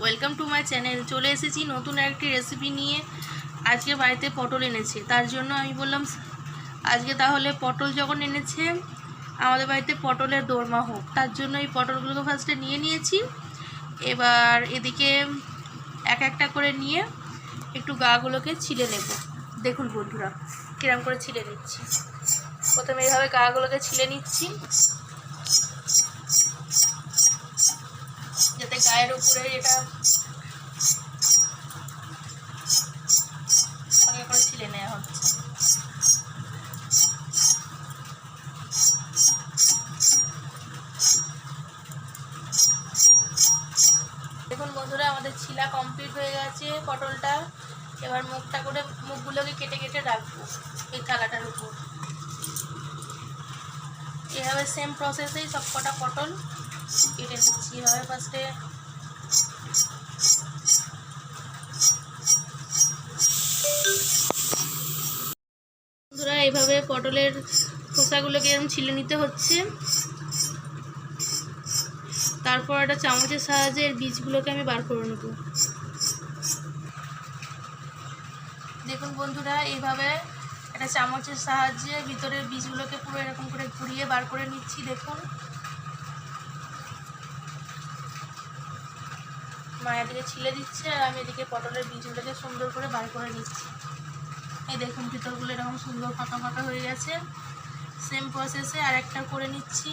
Welcome to my channel চলে এসেছি নতুন একটি রেসিপি নিয়ে। আজকে বাড়িতে পটল এনেছে। তার জন্য আমি বললাম, আজকে তাহলে পটল যখন এনেছে, আমাদের বাড়িতে পটলের দোরমা হোক। তার জন্য এই পটলগুলোকে ফার্স্টে নিয়ে নিয়েছি। এবার এদিকে এক একটা করে নিয়ে একটু গাগুলোকে ছিলে নেব। দেখুন বন্ধুরা, কিরম করে ছিলে নিচ্ছি। প্রথমে এইভাবে গাগুলোকে ছিলে নিচ্ছি। গায়ের উপরে এটা আগে করে ছিলে নেওয়া হচ্ছে। দেখুন বন্ধুরা, আমাদের ছিলা কমপ্লিট হয়ে গেছে পটলটা। এবার মুখটা করে মুখগুলোকে কেটে কেটে রাখব এই থালাটার উপর। এভাবে সেম প্রসেসেই সব কটা পটল কেটে নিচ্ছি এভাবে ফার্স্টে এইভাবে পটলের খোসাগুলোকে এরকম ছিলে নিতে হচ্ছে। তারপর একটা চামচের সাহায্যে এর বীজগুলোকে আমি বার করে নেব। দেখুন বন্ধুরা, এইভাবে একটা চামচের সাহায্যে ভিতরের বীজগুলোকে পুরো এরকম করে ঘুরিয়ে বার করে নিচ্ছি, দেখুন। মায়ের দিকে ছিলে দিচ্ছে আর আমি এদিকে পটলের বীজগুলোকে সুন্দর করে বার করে নিচ্ছি। এই দেখুন, ভিতরগুলো এরকম সুন্দর ফাঁকা ফাঁকা হয়ে গেছে। সেম প্রসেসে আর একটা করে নিচ্ছি।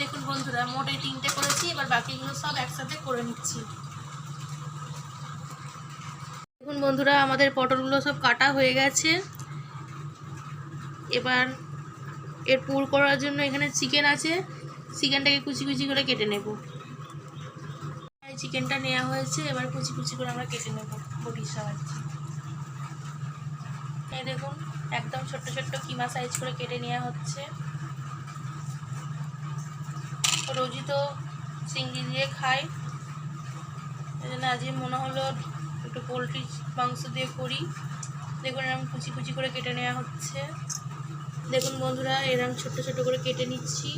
দেখুন বন্ধুরা, মোট এই তিনটে করেছি, এবার বাকিগুলো সব একসাথে করে নিচ্ছি। দেখুন বন্ধুরা, আমাদের পটলগুলো সব কাটা হয়ে গেছে। এবার এর পুর করার জন্য এখানে চিকেন আছে। চিকেনটাকে কুচি কুচি করে কেটে নেব। চিকেনটা নেওয়া হয়েছে, এবার কুচি কুচি করে আমরা কেটে নেব বটির সাহায্যে। এই দেখুন, একদম ছোট্ট ছোট্ট কিমা সাইজ করে কেটে নেওয়া হচ্ছে। রোজই তো চিংড়ি দিয়ে খাই। এই জন্য আজকে মনে হলো একটু পোলট্রি মাংস দিয়ে করি। দেখুন এরকম কুচি কুচি করে কেটে নেওয়া হচ্ছে। দেখুন বন্ধুরা এরকম ছোট্ট ছোট করে কেটে নিচ্ছি।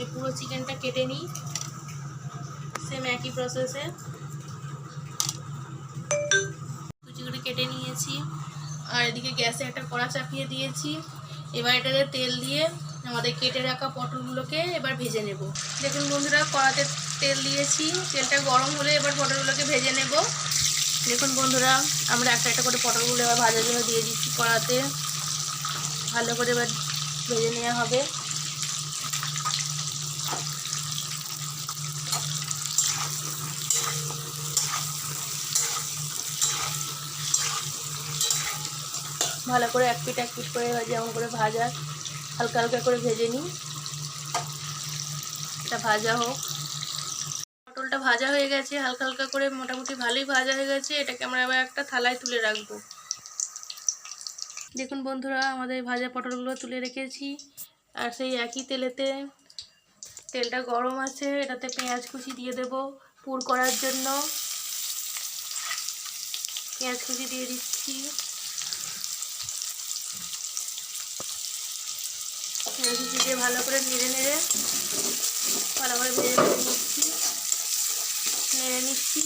এই পুরো চিকেনটা কেটে নিই। সেম একই প্রসেসে কুচি করে কেটে নিয়েছি। আর এদিকে গ্যাসে একটা কড়া চাপিয়ে দিয়েছি। এবার এটাতে তেল দিয়ে আমাদের কেটে রাখা পটলগুলোকে এবার ভেজে নেব। দেখুন বন্ধুরা, কড়াতে তেল দিয়েছি। তেলটা গরম হলে এবার পটলগুলোকে ভেজে নেব। দেখুন বন্ধুরা, আমরা একটা একটা করে পটলগুলো এবার ভাজার জন্য দিয়ে দিচ্ছি কড়াতে। ভালো করে এবার ভেজে নেওয়া হবে। ভালো করে এক পিট এক পিট করে যেমন করে ভাজা, হালকা হালকা করে ভেজে নিই। এটা ভাজা হোক। ভাজা হয়ে গেছে, হালকা হালকা করে মোটামুটি ভালোই ভাজা হয়ে গেছে। এটাকে আমরা এবার একটা থালায় তুলে রাখব। দেখুন বন্ধুরা, আমাদের ভাজা পটলগুলো তুলে রেখেছি। আর সেই একই তেলেতে তেলটা গরম আছে, এটাতে পেঁয়াজ কুচি দিয়ে দেব পুর করার জন্য। পেঁয়াজ কুচি দিয়ে দিচ্ছি। পেঁয়াজ কুচি দিয়ে ভালো করে নেড়ে নেড়ে ভালো করে ভেজে নিচ্ছি। নেড়ে নিচ্ছি।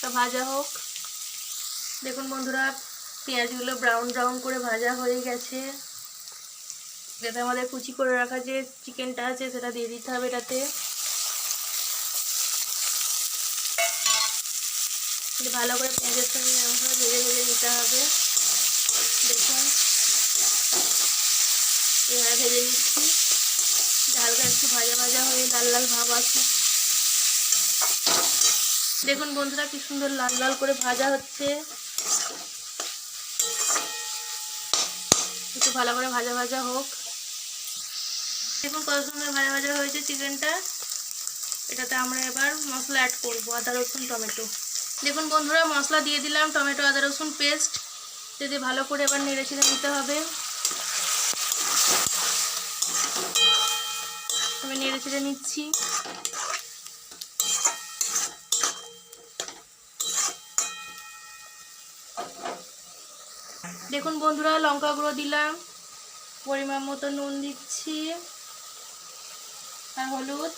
তো ভাজা হোক। দেখুন বন্ধুরা, পেঁয়াজগুলো ব্রাউন ব্রাউন করে ভাজা হয়ে গেছে। যাতে আমাদের কুচি করে রাখা যে চিকেনটা আছে, সেটা দিয়ে দিতে হবে এটাতে। ভালো করে পেঁয়াজের সঙ্গে ভেজে ভেজে নিতে হবে। দেখুন। এভাবে ভেজে নিচ্ছি। হালকা একটু ভাজা ভাজা হয়ে লাল লাল ভাব আছে। দেখুন বন্ধুরা কি সুন্দর লাল লাল করে ভাজা হচ্ছে। একটু ভালো করে ভাজা ভাজা হোক। দেখুন কত সুন্দর ভাজা ভাজা হয়েছে চিকেনটা। এটাতে আমরা এবার মশলা অ্যাড করব, আদা রসুন, টমেটো। দেখুন বন্ধুরা মশলা দিয়ে দিলাম টমেটো, আদা রসুন পেস্ট যদি ভালো করে এবার নেড়ে চেড়ে নিতে হবে। আমি নেড়ে চেড়ে নিচ্ছি। দেখুন বন্ধুরা, লঙ্কা গুঁড়ো দিলাম, পরিমাণ মতো নুন দিচ্ছি, আর হলুদ,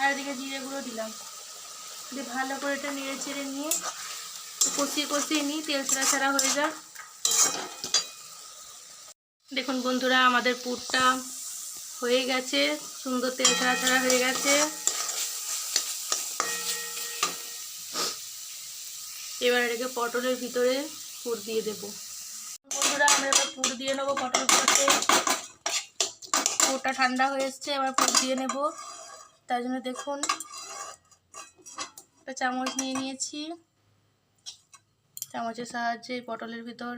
আর এদিকে জিরে গুঁড়ো দিলাম। দিয়ে ভালো করে এটা নেড়ে চেড়ে নিয়ে কষিয়ে কষিয়ে নিই, তেল ছাড়া ছাড়া হয়ে যাক দেখুন বন্ধুরা, আমাদের পুরটা হয়ে গেছে, সুন্দর তেল ছাড়া ছাড়া হয়ে গেছে। এবার এটাকে পটলের ভিতরে পুর দিয়ে দেব। বন্ধুরা, আমরা এবার পুর দিয়ে নেব পটল পুরতে পুরটা ঠান্ডা হয়ে এসছে, এবার পুর দিয়ে নেব। তার জন্য দেখুন, একটা চামচ নিয়ে নিয়েছি। চামচের সাহায্যে পটলের ভিতর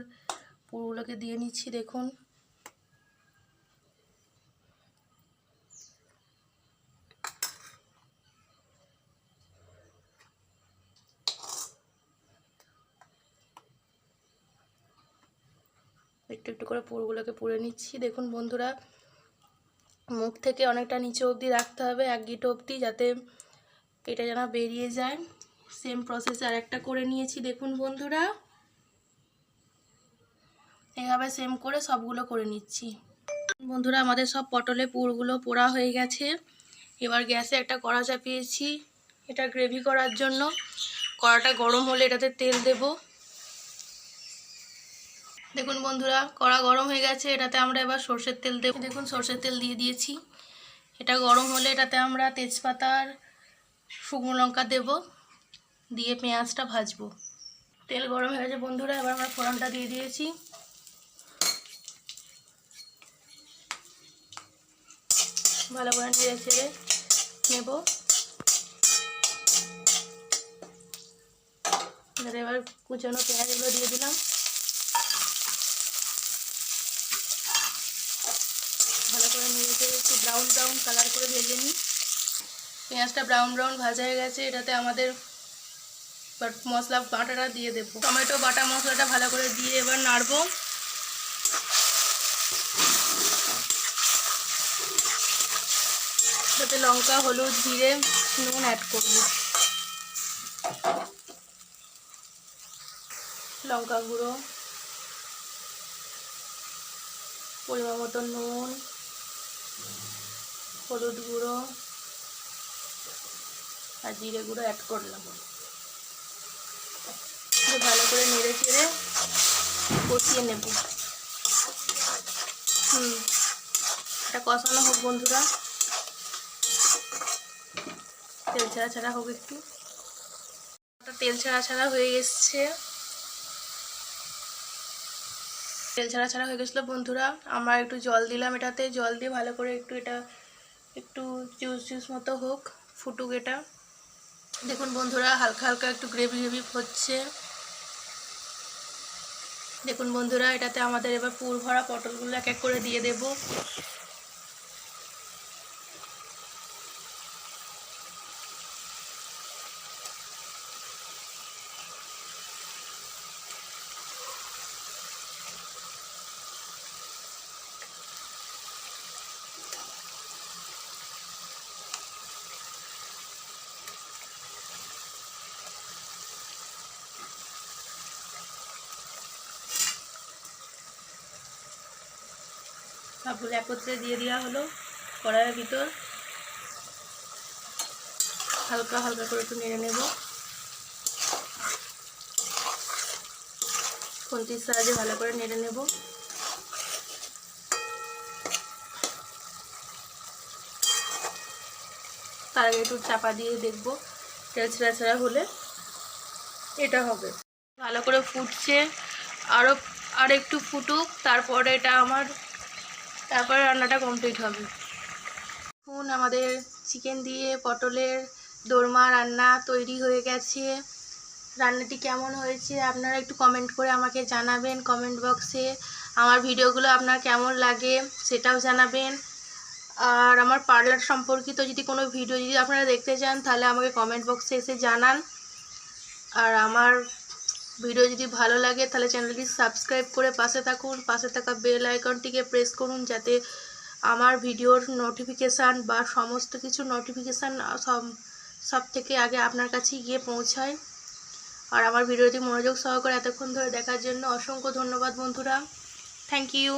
পুরগুলোকে দিয়ে নিচ্ছি, দেখুন। একটু একটু করে পুরগুলোকে পুড়ে নিচ্ছি। দেখুন বন্ধুরা, মুখ থেকে অনেকটা নিচে অবধি রাখতে হবে, এক গিট অবধি, যাতে এটা যেন বেরিয়ে যায়। সেম প্রসেস আর একটা করে নিয়েছি, দেখুন বন্ধুরা। এইভাবে সেম করে সবগুলো করে নিচ্ছি। বন্ধুরা, আমাদের সব পটলে পুরগুলো পোড়া হয়ে গেছে। এবার গ্যাসে একটা কড়া চাপিয়েছি, এটা গ্রেভি করার জন্য। কড়াটা গরম হলে এটাতে তেল দেব। দেখুন বন্ধুরা, কড়া গরম হয়ে গেছে, এটাতে আমরা এবার সর্ষের তেল দেব। দেখুন, সর্ষের তেল দিয়ে দিয়েছি। এটা গরম হলে এটাতে আমরা তেজপাতার শুকনো লঙ্কা দেব। দিয়ে পেঁয়াজটা ভাজবো। তেল গরম হয়ে গেছে বন্ধুরা, এবার আমরা ফোড়নটা দিয়ে দিয়েছি। ভালো করে নেড়ে ছেড়ে নেব। এবার কুচানো পেঁয়াজগুলো দিয়ে দিলাম। ভালো করে নেড়ে ছেড়ে একটু ব্রাউন ব্রাউন কালার করে ভেজে নিই। পেঁয়াজটা ব্রাউন ব্রাউন ভাজা হয়ে গেছে, এটাতে আমাদের বাট মশলা বাটাটা দিয়ে দেবো। টমেটো বাটা মশলাটা ভালো করে দিয়ে এবার নাড়বো। তাতে লঙ্কা, হলুদ, জিরে, নুন অ্যাড করব। লঙ্কা গুঁড়ো, পরিমাণ মতো নুন, হলুদ গুঁড়ো, আর জিরে গুঁড়ো অ্যাড করলাম। করে নেড়ে চেড়ে কষিয়ে নেব হুম এটা কষানো হোক বন্ধুরা তেল ছাড়া ছাড়া হোক একটু তেল ছাড়া ছাড়া হয়ে এসছে তেল ছাড়া ছাড়া হয়ে গেছিল বন্ধুরা আমরা একটু জল দিলাম এটাতে জল দিয়ে ভালো করে একটু এটা একটু জুস জুস মতো হোক ফুটুক এটা দেখুন বন্ধুরা হালকা হালকা একটু গ্রেভি গ্রেভি হচ্ছে দেখুন বন্ধুরা এটাতে আমাদের এবার পুর ভরা পটলগুলো এক এক করে দিয়ে দেব। সবগুলো একত্রে দিয়ে দেওয়া হলো কড়াইয়ের ভিতর। হালকা হালকা করে একটু নেড়ে নেব। খুন্তির সাহায্যে ভালো করে নেড়ে নেব। তার আগে একটু চাপা দিয়ে দেখব তেল ছেঁড়া হলে এটা হবে। ভালো করে ফুটছে। আরও আর একটু ফুটুক, তারপরে এটা আমার তারপরে রান্নাটা কমপ্লিট হবে। এখন আমাদের চিকেন দিয়ে পটলের দোরমা রান্না তৈরি হয়ে গেছে। রান্নাটি কেমন হয়েছে আপনারা একটু কমেন্ট করে আমাকে জানাবেন কমেন্ট বক্সে আমার ভিডিওগুলো আপনার কেমন লাগে সেটাও জানাবেন। আর আমার পার্লার সম্পর্কিত যদি কোনো ভিডিও যদি আপনারা দেখতে চান, তাহলে আমাকে কমেন্ট বক্সে এসে জানান। আর আমার ভিডিও যদি ভালো লাগে, তাহলে চ্যানেলটি সাবস্ক্রাইব করে পাশে থাকুন। পাশে থাকা বেল আইকনটিকে প্রেস করুন যাতে আমার ভিডিওর নোটিফিকেশান বা সমস্ত কিছু নোটিফিকেশান সব থেকে আগে আপনার কাছে গিয়ে পৌঁছায়। আর আমার ভিডিওটি মনোযোগ সহকারে এতক্ষণ ধরে দেখার জন্য অসংখ্য ধন্যবাদ বন্ধুরা। Thank you